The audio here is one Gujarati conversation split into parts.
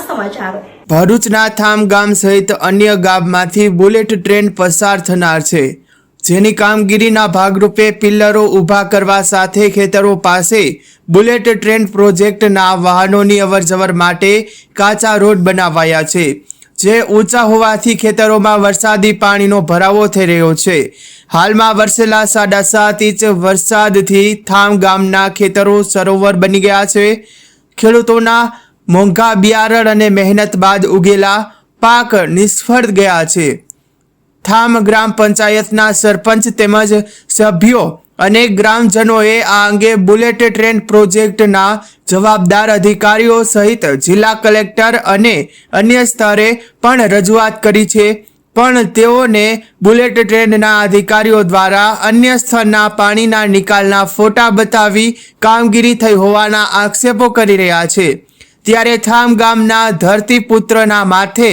નમસ્કાર ભરૂચના થામ ગામ સહિત અન્ય ગામમાંથી બુલેટ ટ્રેન પસાર થનાર છે. જેની કામગીરીના ભાગરૂપે પિલ્લરો ઊભા કરવા સાથે ખેતરો પાસે બુલેટ ટ્રેન પ્રોજેક્ટના વાહનોની અવરજવર માટે કાચા રોડ બનાવાયા છે. જે ઊંચા હોવાથી ખેતરોમાં વરસાદી પાણીનો ભરાવો થઈ રહ્યો છે. હાલમાં વરસેલા સાડા સાત ઇંચ વરસાદથી થામ ગામના ખેતરો સરોવર બની ગયા છે. ખેડૂતોના મોંઘા બિયારણ અને મહેનત બાદ ઉગેલા પાક નિષ્ફળ ગયા છે. થામ ગ્રામ પંચાયતના સરપંચ તેમજ સભ્યો અને ગ્રામજનોએ આ અંગે બુલેટ ટ્રેન પ્રોજેક્ટના જવાબદાર અધિકારીઓ સહિત જિલ્લા કલેક્ટર અને અન્ય સ્તરે પણ રજૂઆત કરી છે. પણ તેઓને બુલેટ ટ્રેનના અધિકારીઓ દ્વારા અન્ય સ્થળના પાણીના નિકાલના ફોટા બતાવી કામગીરી થઈ હોવાના આક્ષેપો કરી રહ્યા છે. ત્યારે થામ ગામના ધરતીપુત્રના માથે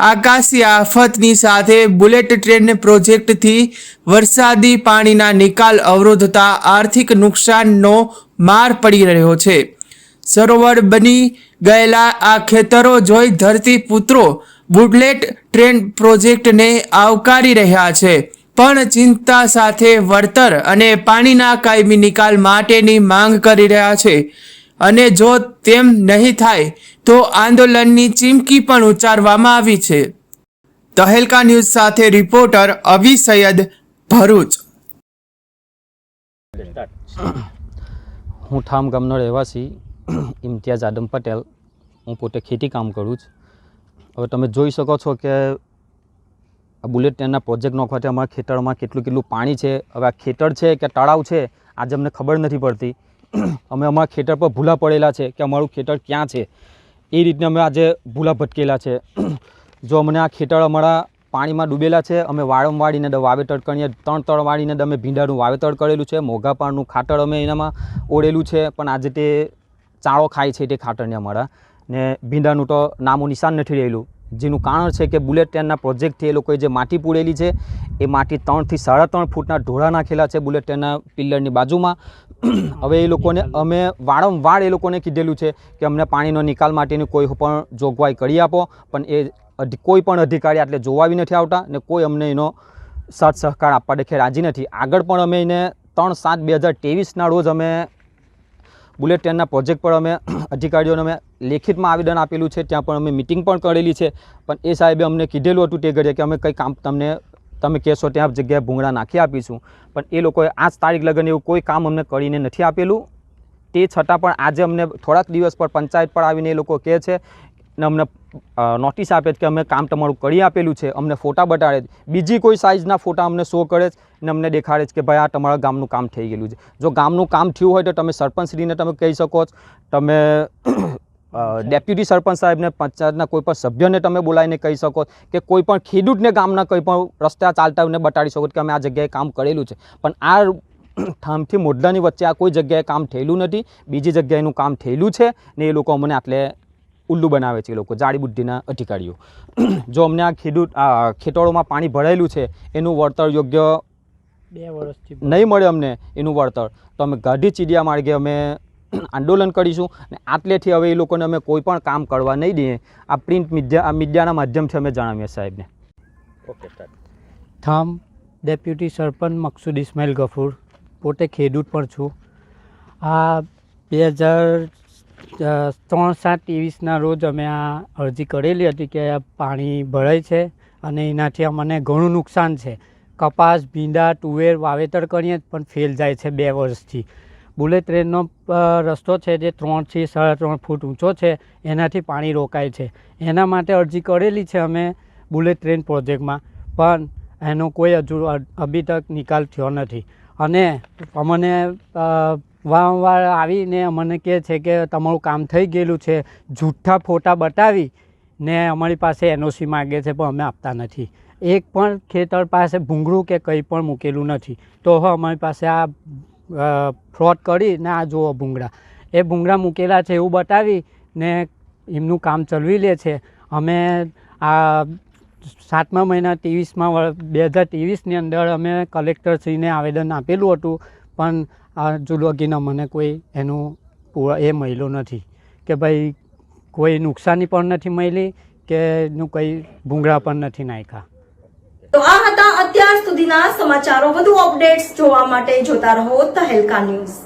આકાશી આફતની સાથે બુલેટ ટ્રેન પ્રોજેક્ટથી વરસાદી પાણીના નિકાલ અવરોધતા આર્થિક નુકસાનનો માર પડી રહ્યો છે. સરોવર બની ગયેલા આ ખેતરો જોઈ ધરતીપુત્રો બુલેટ ટ્રેન પ્રોજેક્ટને આવકારી રહ્યા છે. પણ ચિંતા સાથે વળતર અને પાણીના કાયમી નિકાલ માટેની માંગ કરી રહ્યા છે. અને જો તેમ નહીં થાય, તો આંદોલનની ચીમકી પણ ઉચ્ચારવામાં આવી છે. તહેલકા ન્યૂઝ સાથે રિપોર્ટર અવી સૈયદ ભરૂચ. હું ઠામ ગામનો રહેવાસી, ઇમ્તિયાઝ આદમ પટેલ. હું પોતે ખેતી કામ કરું છું. હવે તમે જોઈ શકો છો કે આ બુલેટ ટ્રેનના પ્રોજેક્ટ નોખવાથી અમારા ખેતરમાં કેટલું કેટલું પાણી છે. હવે આ ખેતર છે કે તળાવ છે, આજે અમને ખબર નથી પડતી. અમે અમારા ખેતર પર ભૂલા પડેલા છે કે અમારું ખેતર ક્યાં છે. એ રીતને અમે આજે ભૂલા ભટકેલા છે. જો અમને આ ખેતર અમારા પાણીમાં ડૂબેલા છે, અમે વાળમ વાળીને વાવેતર કરીએ. ત્રણ ત્રણ વાળીને અમે ભીંડાનું વાવેતર કરેલું છે મોઘા પાણનું ખાતર અમે એનામાં ઓળેલું છે, પણ આજે તે ચાળો ખાય છે તે ખાતરને અમારા. ને ભીંડાનું તો નામું નિશાન નથી રહેલું. જેનું કારણ છે કે બુલેટ ટ્રેનના પ્રોજેક્ટથી એ લોકોએ જે માટી પૂરેલી છે, એ માટી ત્રણથી સાડા ત્રણ ફૂટના ઢોળા નાખેલા છે બુલેટ ટ્રેનના પિલ્લરની બાજુમાં. હવે એ લોકોને અમે વારંવાર એ લોકોને કીધેલું છે કે અમને પાણીનો નિકાલ માટેની કોઈ પણ જોગવાઈ કરી આપો, પણ એ કોઈ પણ અધિકારી આટલે જોવાવી નથી આવતા ને કોઈ અમને એનો સાથ સહકાર આપવા દેખે રાજી નથી. આગળ પણ અમે એને ત્રણ સાત બે હજાર તેવીસના રોજ અમે બુલેટ ટ્રેનના પ્રોજેક્ટ પર અમે અધિકારીઓને અમે લેખિતમાં આવેદન આપેલું છે, ત્યાં પણ અમે મિટિંગ પણ કરેલી છે. પણ એ સાહેબે અમને કીધેલું હતું તે ઘડીએ કે અમે કંઈ કામ તમને, તમે કહેશો ત્યાં જગ્યાએ ભૂંગળા નાખી આપીશું. પણ એ લોકોએ આજ તારીખ લગન એવું કોઈ કામ અમને કરીને નથી આપેલું. તે છતાં પણ આજે અમને થોડાક દિવસ પર પંચાયત પર આવીને એ લોકો કહે છે ને અમને નોટિસ આપે છે કે અમે કામ તમારું કરી આપેલું છે, અમને ફોટા બતાડે છે. બીજી કોઈ સાઇઝના ફોટા અમને શો કરે છે ને અમને દેખાડે છે કે ભાઈ આ તમારા ગામનું કામ થઈ ગયેલું છે. જો ગામનું કામ થયું હોય તો તમે સરપંચશ્રીને તમે કહી શકો તમે ડેપ્યુટી સરપંચ સાહેબને, પંચાયતના કોઈ પણ સભ્યને તમે બોલાવીને કહી શકો કે કોઈ પણ ખેડૂતને ગામના કોઈ પણ રસ્તા ચાલતા એમને બતાડી શકો કે અમે આ જગ્યાએ કામ કરેલું છે. પણ આ ઠામથી મોઢાની વચ્ચે આ કોઈ જગ્યાએ કામ થયેલું નથી. બીજી જગ્યાએનું કામ થયેલું છે ને એ લોકો અમને આટલે ઉલ્લુ બનાવે છે એ લોકો જાડી બુદ્ધિના અધિકારીઓ. જો અમને આ ખેડૂત આ ખેતરોમાં પાણી ભરાયેલું છે એનું વળતર યોગ્ય બે વર્ષથી નહીં મળે અમને એનું વળતર તો અમે ગાંધી ચીડિયા માર્ગે અમે આંદોલન કરીશું અને આટલેથી હવે એ લોકોને અમે કોઈ પણ કામ કરવા નહીં દઈએ. આ પ્રિન્ટ મીડિયા આ મીડિયાના માધ્યમથી અમે જણાવીએ સાહેબને. ઓકે થામ ડેપ્યુટી સરપંચ મકસુદ ઇસ્માઇલ ગફૂર પોતે ખેડૂત પણ છું. આ બે હજાર ત્રણ સાત ત્રેવીસના રોજ અમે આ અરજી કરેલી હતી કે પાણી ભરાય છે અને એનાથી અમને ઘણું નુકસાન છે. કપાસ, ભીંડા, તુવેર વાવેતર કરીએ પણ ફેલ જાય છે બે વર્ષથી. બુલેટ ટ્રેનનો રસ્તો છે જે ત્રણથી સાડા ત્રણ ફૂટ ઊંચો છે, એનાથી પાણી રોકાય છે. એના માટે અરજી કરેલી છે અમે બુલેટ ટ્રેન પ્રોજેક્ટમાં, પણ એનો કોઈ હજુ અભી તક નિકાલ થયો નથી. અને અમને વારંવાર આવીને અમને કહે છે કે તમારું કામ થઈ ગયેલું છે જૂઠ્ઠા ફોટા બતાવી ને અમારી પાસે એનઓસી માગે છે, પણ અમે આપતા નથી. એક પણ ખેતર પાસે ભૂંગળું કે કંઈ પણ મૂકેલું નથી. તો હવે અમારી પાસે આ ફ્રોડ કરીને આ જુઓ ભૂંગળા. એ ભૂંગળા મૂકેલા છે એવું બતાવી ને એમનું કામ ચલવી લે છે. અમે આ સાતમા મહિના ત્રેવીસમાં, બે હજાર ત્રેવીસની અંદર અમે કલેક્ટરશ્રીને આવેદન આપેલું હતું, પણ હજુ લગીને મને કોઈ એનું એ મળ્યું નથી કે ભાઈ કોઈ નુકસાની પણ નથી મળી કે નું કંઈ ભૂંગળા પણ નથી નાખ્યા. તો આ હતા અત્યાર સુધીના સમાચારો. વધુ અપડેટ્સ જોવા માટે જોતા રહો તહેલકા ન્યૂઝ.